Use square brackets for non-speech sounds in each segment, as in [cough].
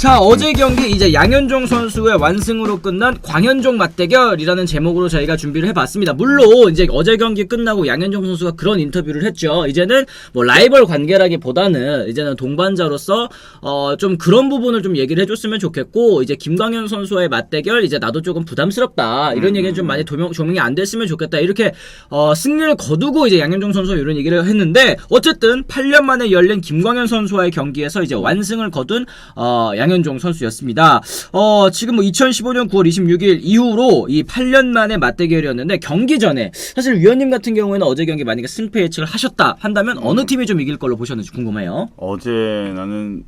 자 어제 경기 이제 양현종 선수의 완승으로 끝난 광현종 맞대결이라는 제목으로 저희가 준비를 해봤습니다. 물론 이제 어제 경기 끝나고 양현종 선수가 그런 인터뷰를 했죠. 이제는 뭐 라이벌 관계라기보다는 이제는 동반자로서 어 좀 그런 부분을 좀 얘기를 해줬으면 좋겠고 이제 김광현 선수와의 맞대결 이제 나도 조금 부담스럽다 이런 얘기는 좀 많이 조명, 조명이 안 됐으면 좋겠다 이렇게 어 승리를 거두고 이제 양현종 선수가 이런 얘기를 했는데 어쨌든 8년 만에 열린 김광현 선수와의 경기에서 이제 완승을 거둔 어 양현종 선수였습니다. 어 지금 뭐 2015년 9월 26일 이후로 이 8년 만에 맞대결이었는데 경기 전에 사실 위원님 같은 경우에는 어제 경기 만약에 승패 예측을 하셨다 한다면 어느 팀이 좀 이길 걸로 보셨는지 궁금해요. 어제 나는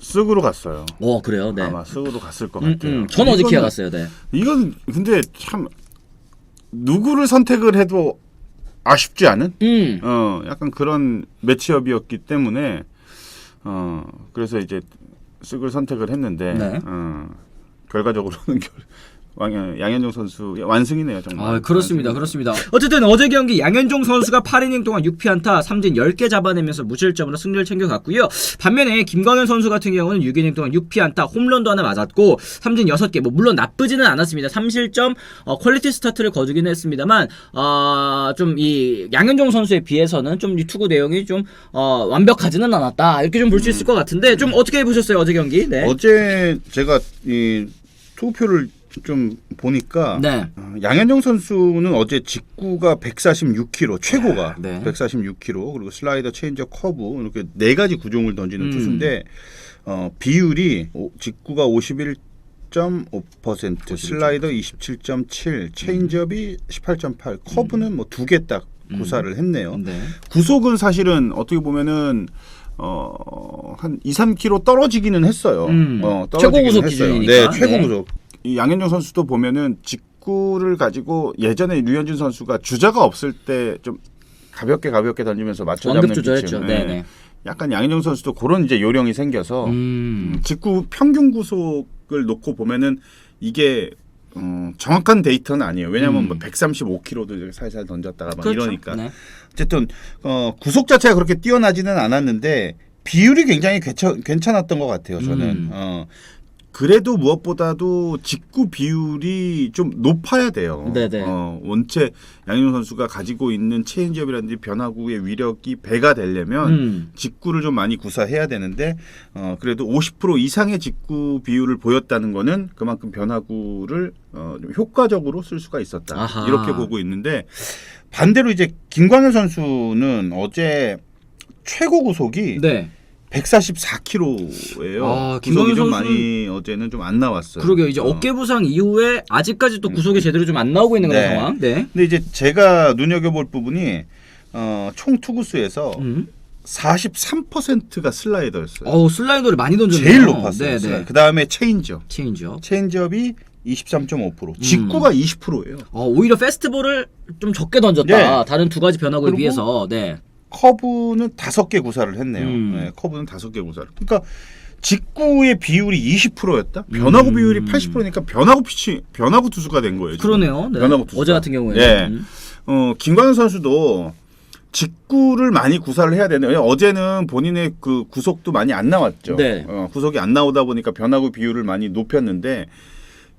쓱으로 갔어요. 어 그래요. 네. 아마 쓱으로 갔을 것 음, 같아요. 음. 전 어제 이거는- 기아 갔어요. 네. 이건 근데 참 누구를 선택을 해도 아쉽지 않은 음. 어 약간 그런 매치업이었기 때문에 어 그래서 이제 쓱을 선택을 했는데 네. 어 결과적으로는 [laughs] 결, 왕- 양현종 선수 완승이네요 정말. 아, 그렇습니다. 그렇습니다. 어쨌든 어제 경기 양현종 선수가 8이닝 동안 6피안타, 삼진 10개 잡아내면서 무실점으로 승리를 챙겨갔고요. 반면에 김광현 선수 같은 경우는 6이닝 동안 6피안타, 홈런도 하나 맞았고 삼진 6개. 뭐 물론 나쁘지는 않았습니다. 3실점 어, 퀄리티 스타트를 거두긴 했습니다만 어, 좀이 양현종 선수에 비해서는 좀 이 투구 내용이 좀 어, 완벽하지는 않았다. 이렇게 좀 볼 수 있을 것 같은데 좀 어떻게 보셨어요? 어제 경기? 네. 어제 제가 이 투표를 좀 보니까 네. 어, 양현종 선수는 어제 직구가 146km 최고가 네. 146km 그리고 슬라이더 체인저 커브 이렇게 네 가지 구종을 던지는 음. 투수인데 어, 비율이 오- 직구가 51.5% 슬라이더 27.7 체인지업이 18.8 커브는 뭐 두 개 딱 구사를 했네요. 네. 구속은 사실은 어떻게 보면은 어한 2, 3km 떨어지기는 했어요. 음. 어, 최고 떨어지기는 구속 했어요. 기준이니까. 네, 최고 네. 구속. 이 양현종 선수도 보면은 직구를 가지고 예전에 류현진 선수가 주자가 없을 때 좀 가볍게 가볍게 던지면서 맞춰 잡는. 피칭. 네, 네. 약간 양현종 선수도 그런 이제 요령이 생겨서 음. 직구 평균 구속을 놓고 보면은 이게 어, 정확한 데이터는 아니에요. 왜냐하면 음. 뭐 135km도 이렇게 살살 던졌다가 막 그렇죠. 이러니까 네. 어쨌든 어, 구속 자체가 그렇게 뛰어나지는 않았는데 비율이 굉장히 괜찮, 괜찮았던 것 같아요. 저는 음. 어, 그래도 무엇보다도 직구 비율이 좀 높아야 돼요. 네네. 어, 원체 양현종 선수가 가지고 있는 체인지업이라든지 변화구의 위력이 배가 되려면 음. 직구를 좀 많이 구사해야 되는데 어, 그래도 50% 이상의 직구 비율을 보였다는 거는 그만큼 변화구를 어, 좀 효과적으로 쓸 수가 있었다 아하. 이렇게 보고 있는데 반대로 이제 김광현 선수는 어제 최고 구속이 네. 144km예요. 아, 구속이 좀 선수는- 많이 어제는 좀 안 나왔어요. 그러게요. 이제 어. 어깨 부상 이후에 아직까지 또 구속이 제대로 좀 안 나오고 있는 그런 네. 상황. 네. 근데 이제 제가 눈여겨볼 부분이 어, 총 투구수에서 음. 43%가 슬라이더였어요. 어우 슬라이더를 많이 던졌네요. 제일 높았어요. 네, 네. 그 다음에 체인지업. 체인지업. 체인지업이 23.5%. 직구가 20%예요. 어, 오히려 페스티벌을 좀 적게 던졌다. 네. 다른 두 가지 변화구에 그리고 비해서. 네. 커브는 다섯 개 구사를 했네요. 음. 네, 커브는 다섯 개 구사를. 그러니까 직구의 비율이 20%였다. 변화구 음. 비율이 80%니까 변화구 피치 변화구 투수가 된 거예요. 지금. 그러네요. 네. 변화구 투수가. 어제 같은 경우에는. 예. 음. 어, 김광현 선수도 직구를 많이 구사를 해야 되네요. 어제는 본인의 그 구속도 많이 안 나왔죠. 네. 어, 구속이 안 나오다 보니까 변화구 비율을 많이 높였는데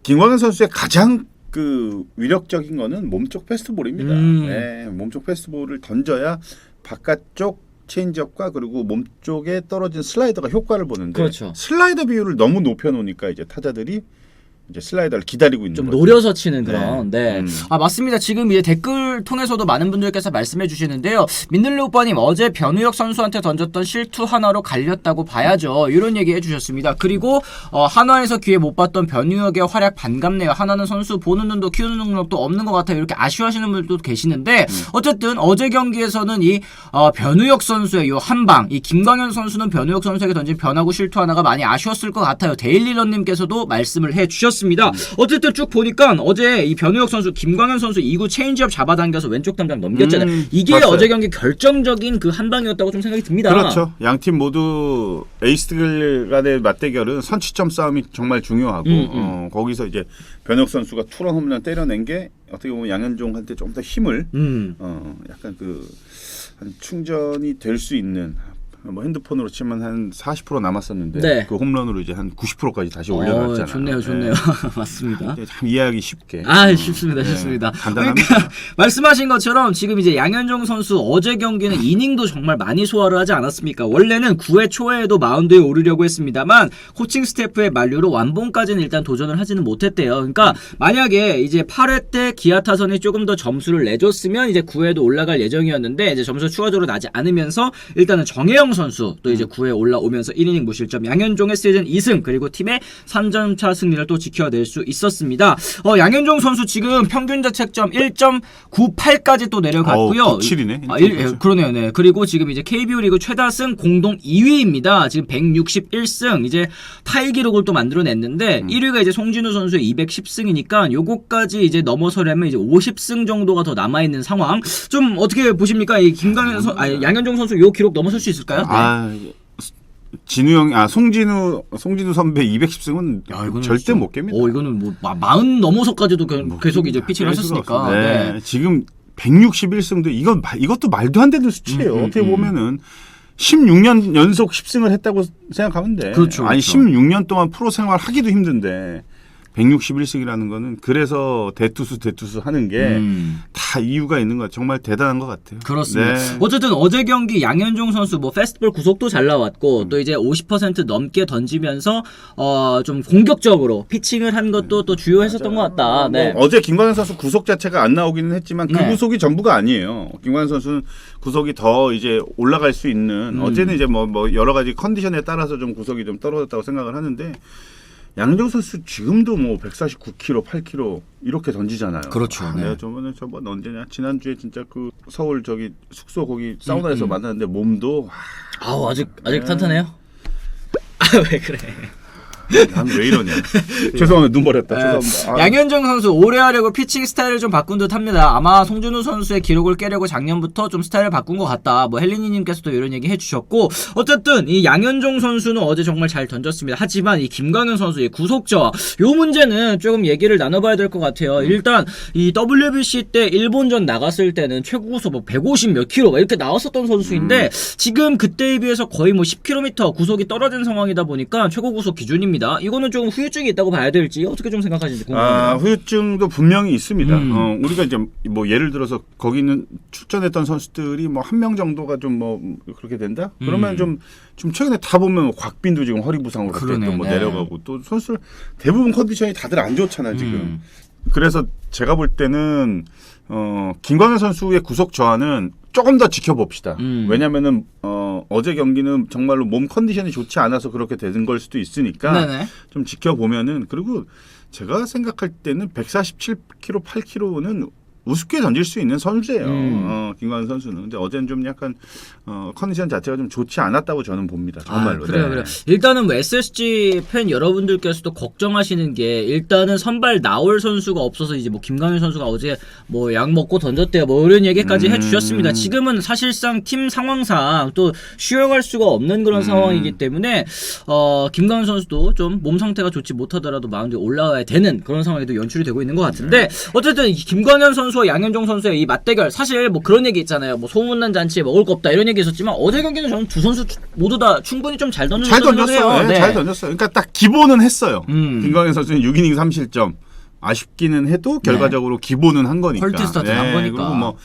김광현 선수의 가장 그 위력적인 거는 몸쪽 패스트볼입니다. 음. 네, 몸쪽 패스트볼을 던져야 바깥쪽 체인지업과 그리고 몸쪽에 떨어진 슬라이더가 효과를 보는데 그렇죠. 슬라이더 비율을 너무 높여 놓으니까 이제 타자들이 이제 슬라이더를 기다리고 있는 좀 거죠. 노려서 치는 그런 네. 음. 아 맞습니다. 지금 이제 댓글 통해서도 많은 분들께서 말씀해 주시는데요. 민들레 오빠님 어제 변우혁 선수한테 던졌던 실투 하나로 갈렸다고 봐야죠. 이런 얘기 해주셨습니다. 그리고 어, 한화에서 기회 못 봤던 변우혁의 활약 반갑네요. 하나는 선수 보는 눈도 키우는 능력도 없는 것 같아요. 이렇게 아쉬워하시는 분들도 계시는데 어쨌든 어제 경기에서는 이 어, 변우혁 선수의 요 한방, 이 김광현 선수는 변우혁 선수에게 던진 변화구 실투 하나가 많이 아쉬웠을 것 같아요. 데일리런님께서도 말씀을 해주셨습니다. 어쨌든 쭉 보니까 어제 이 변우혁 선수, 김광현 선수 2구 체인지업 잡아당겨서 왼쪽 담장 넘겼잖아요. 음, 이게 봤어요. 어제 경기 결정적인 그 한 방이었다고 좀 생각이 듭니다. 그렇죠. 양 팀 모두 에이스들 간의 맞대결은 선취점 싸움이 정말 중요하고 음, 음. 어, 거기서 이제 변혁 선수가 투런 홈런 때려낸 게 어떻게 보면 양현종한테 좀 더 힘을 음. 어, 약간 그한 충전이 될 수 있는 뭐 핸드폰으로 치면 한 40% 남았었는데 네. 그 홈런으로 이제 한 90%까지 다시 어, 올려놨잖아요. 좋네요, 좋네요. [laughs] 맞습니다. 네. 참 이해하기 쉽게. 아, 어, 쉽습니다, 네. 쉽습니다. 간단합니다. 그러니까 [laughs] 말씀하신 것처럼 지금 이제 양현종 선수 어제 경기는 이닝도 정말 많이 소화를 하지 않았습니까? 원래는 9회 초에도 마운드에 오르려고 했습니다만 코칭 스태프의 만류로 완봉까지는 일단 도전을 하지는 못했대요. 그러니까 만약에 이제 8회 때 기아 타선이 조금 더 점수를 내줬으면 이제 9회도 올라갈 예정이었는데 이제 점수 추가적으로 나지 않으면서 일단은 정혜영 선수 또 이제 9회 올라오면서 1이닝 무실점 양현종의 시즌 2승 그리고 팀의 3점차 승리를 또 지켜낼 수 있었습니다. 어, 양현종 선수 지금 평균 자책점 1.98까지 또 내려갔고요. 어우, 97이네. 아, 일- 예, 그러네요. 네. 그리고 지금 이제 KBO 리그 최다승 공동 2위입니다. 지금 161승 이제 타이 기록을 또 만들어냈는데 음. 1위가 이제 송진우 선수의 210승이니까 요거까지 이제 넘어서려면 이제 50승 정도가 더 남아 있는 상황. 좀 어떻게 보십니까? 이 김강현 선, 아니, 양현종 선수 요 기록 넘어설 수 있을까요? 네. 아 진우 형, 아 송진우 송진우 선배 210승은 야, 절대 못 깹니다. 어, 이거는 뭐 마- 마흔 넘어서까지도 그- 계속 이제 깰 수가 하셨으니까. 네. 네. 지금 161승도 이건 마- 이것도 말도 안 되는 수치예요. 음, 음, 어떻게 음. 보면은 16년 연속 10승을 했다고 생각하면 돼. 그렇죠, 아니 그렇죠. 16년 동안 프로 생활 하기도 힘든데 161승이라는 거는 그래서 대투수 대투수 하는 게다 음. 이유가 있는 것 정말 대단한 것 같아요. 그렇습니다. 네. 어쨌든 어제 경기 양현종 선수 뭐 페스티벌 구속도 잘 나왔고 음. 또 이제 50% 넘게 던지면서 어 좀 공격적으로 피칭을 한 것도 또 주요했었던 것 같다. 네. 뭐 어제 김광현 선수 구속 자체가 안 나오기는 했지만 그 네. 구속이 전부가 아니에요. 김광현 선수는 구속이 더 이제 올라갈 수 있는 음. 어제는 이제 뭐, 뭐 여러 가지 컨디션에 따라서 좀 구속이 좀 떨어졌다고 생각을 하는데 양정 선수 지금도 뭐 149km, 8km 이렇게 던지잖아요. 그렇죠, 아, 네. 내가 저번에 저번 언제냐 지난주에 진짜 그 서울 저기 숙소 거기 사우나에서 음, 음. 만났는데 몸도 아우 아직 아직 네. 탄탄해요? [laughs] 아 왜 그래? 난 왜 이러냐. [laughs] 죄송합니다. 눈 버렸다. 네. 죄송합니다. 아, 양현종 선수 오래 하려고 피칭 스타일을 좀 바꾼 듯 합니다. 아마 송준우 선수의 기록을 깨려고 작년부터 좀 스타일을 바꾼 것 같다. 뭐 헬리니님께서도 이런 얘기 해주셨고 어쨌든 이 양현종 선수는 어제 정말 잘 던졌습니다. 하지만 이 김광현 선수의 구속자 요 문제는 조금 얘기를 나눠봐야 될 것 같아요. 일단 이 WBC 때 일본전 나갔을 때는 최고 구속 뭐150 몇 킬로 막 이렇게 나왔었던 선수인데 지금 그때에 비해서 거의 뭐 10km 구속이 떨어진 상황이다 보니까 최고 구속 기준입니다. 이거는 조금 후유증이 있다고 봐야 될지 어떻게 좀 생각하시는지 궁금합니다. 아, 후유증도 분명히 있습니다. 음. 어, 우리가 이제 뭐 예를 들어서 거기 있는 출전했던 선수들이 뭐 한 명 정도가 좀 뭐 그렇게 된다? 그러면 음. 좀, 좀 최근에 다 보면 곽빈도 지금 허리 부상으로 그러네요, 그때 뭐 네. 내려가고 또 선수 대부분 컨디션이 다들 안 좋잖아요, 지금. 음. 그래서 제가 볼 때는 어, 김광현 선수의 구속 저하는 조금 더 지켜봅시다. 음. 왜냐면은 어, 어제 경기는 정말로 몸 컨디션이 좋지 않아서 그렇게 되는 걸 수도 있으니까 네네. 좀 지켜보면은 그리고 제가 생각할 때는 147kg, 8kg는 우습게 던질 수 있는 선수예요. 음. 어, 김광현 선수는. 근데 어제는 좀 약간 어, 컨디션 자체가 좀 좋지 않았다고 저는 봅니다. 정말로. 아, 그래요, 네. 그래요. 일단은 뭐 SSG 팬 여러분들께서도 걱정하시는 게 일단은 선발 나올 선수가 없어서 이제 뭐 김강현 선수가 어제 뭐 약 먹고 던졌대요. 뭐 이런 얘기까지 음. 해주셨습니다. 지금은 사실상 팀 상황상 또 쉬어갈 수가 없는 그런 음. 상황이기 때문에 어 김강현 선수도 좀 몸 상태가 좋지 못하더라도 마운드에 올라와야 되는 그런 상황에도 연출이 되고 있는 것 같은데 어쨌든 이 김광현 선수 와 양현종 선수의 이 맞대결 사실 뭐 그런 얘기 있잖아요. 뭐 소문난 잔치에 먹을 거 없다 이런 얘기 있었지만 어제 경기는 저는 두 선수 모두 다 충분히 좀 잘 던졌어요. 잘 던졌어요. 네, 잘 던졌어요. 그러니까 딱 기본은 했어요. 음. 김광현 선수는 6이닝 3실점. 아쉽기는 해도 결과적으로 기본은 한 거니까. 퀄리티 스타트를 한 거니까. 그리고 뭐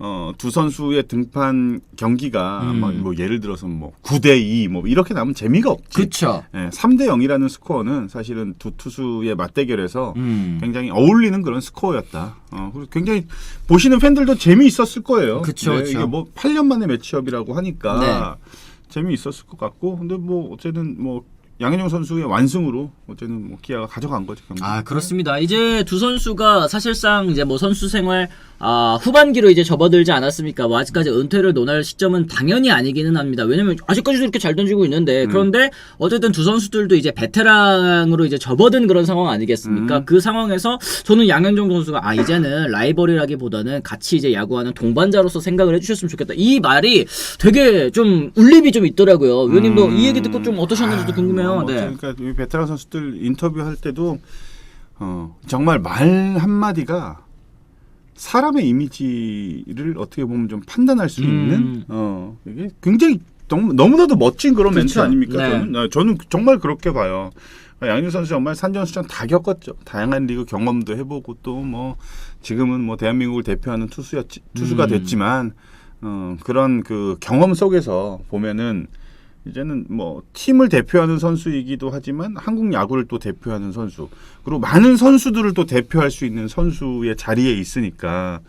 어, 두 선수의 등판 경기가 음. 뭐, 뭐 예를 들어서 뭐 9대 2 뭐 이렇게 나면 재미가 없지. 그쵸. 예, 3대 0이라는 스코어는 사실은 두 투수의 맞대결에서 음. 굉장히 어울리는 그런 스코어였다. 어, 그리고 굉장히 보시는 팬들도 재미있었을 거예요. 그쵸, 네. 이게 뭐 8년 만에 매치업이라고 하니까 네. 재미있었을 것 같고, 근데 뭐 어쨌든 뭐 양현종 선수의 완승으로 어쨌든 뭐 기아가 가져간 거죠. 경기. 아 그렇습니다. 이제 두 선수가 사실상 이제 뭐 선수 생활 아 후반기로 이제 접어들지 않았습니까? 뭐 아직까지 은퇴를 논할 시점은 당연히 아니기는 합니다. 왜냐면 아직까지도 이렇게 잘 던지고 있는데 음. 그런데 어쨌든 두 선수들도 이제 베테랑으로 이제 접어든 그런 상황 아니겠습니까? 음. 그 상황에서 저는 양현종 선수가 아 이제는 라이벌이라기보다는 같이 이제 야구하는 동반자로서 생각을 해주셨으면 좋겠다. 이 말이 되게 좀 울림이 좀 있더라고요. 위원님도 음. 이 얘기 듣고 좀 어떠셨는지도 아, 궁금해요. 뭐, 네. 그러니까 이 베테랑 선수들 인터뷰할 때도 어, 정말 말 한마디가 사람의 이미지를 어떻게 보면 좀 판단할 수 음. 있는 어, 이게 굉장히 너무, 너무나도 멋진 그런 멘트 그렇죠. 아닙니까? 네. 저는 아, 저는 정말 그렇게 봐요. 양현 선수 정말 산전수전 다 겪었죠. 다양한 리그 경험도 해보고 또 뭐 지금은 뭐 대한민국을 대표하는 투수였지 투수가 음. 됐지만 어, 그런 그 경험 속에서 보면은 이제는 뭐 팀을 대표하는 선수이기도 하지만 한국 야구를 또 대표하는 선수 그리고 많은 선수들을 또 대표할 수 있는 선수의 자리에 있으니까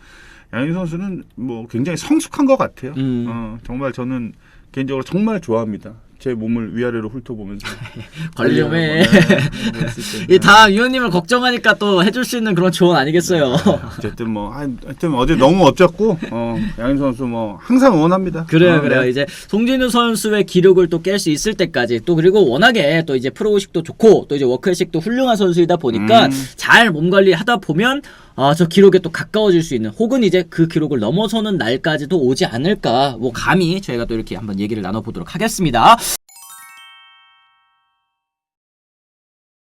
양현 선수는 뭐 굉장히 성숙한 것 같아요. 음. 어, 정말 저는 개인적으로 정말 좋아합니다. 제 몸을 위아래로 훑어보면서. 네, 때. 이다 위원님을 걱정하니까 또 해줄 수 있는 그런 조언 아니겠어요. 어쨌든 뭐 하- 하여튼 어제 너무 멋졌고 어, 양현 선수 뭐 항상 응원합니다. 그래요, 어, 그래요. 네. 이제 송진우 선수의 기록을 또 깰 수 있을 때까지 또 그리고 워낙에 또 이제 프로의식도 좋고 또 이제 워크의식도 훌륭한 선수이다 보니까 음. 잘몸 관리하다 보면 아, 저 기록에 또 가까워질 수 있는 혹은 이제 그 기록을 넘어서는 날까지도 오지 않을까 뭐 감히 저희가 또 이렇게 한번 얘기를 나눠보도록 하겠습니다.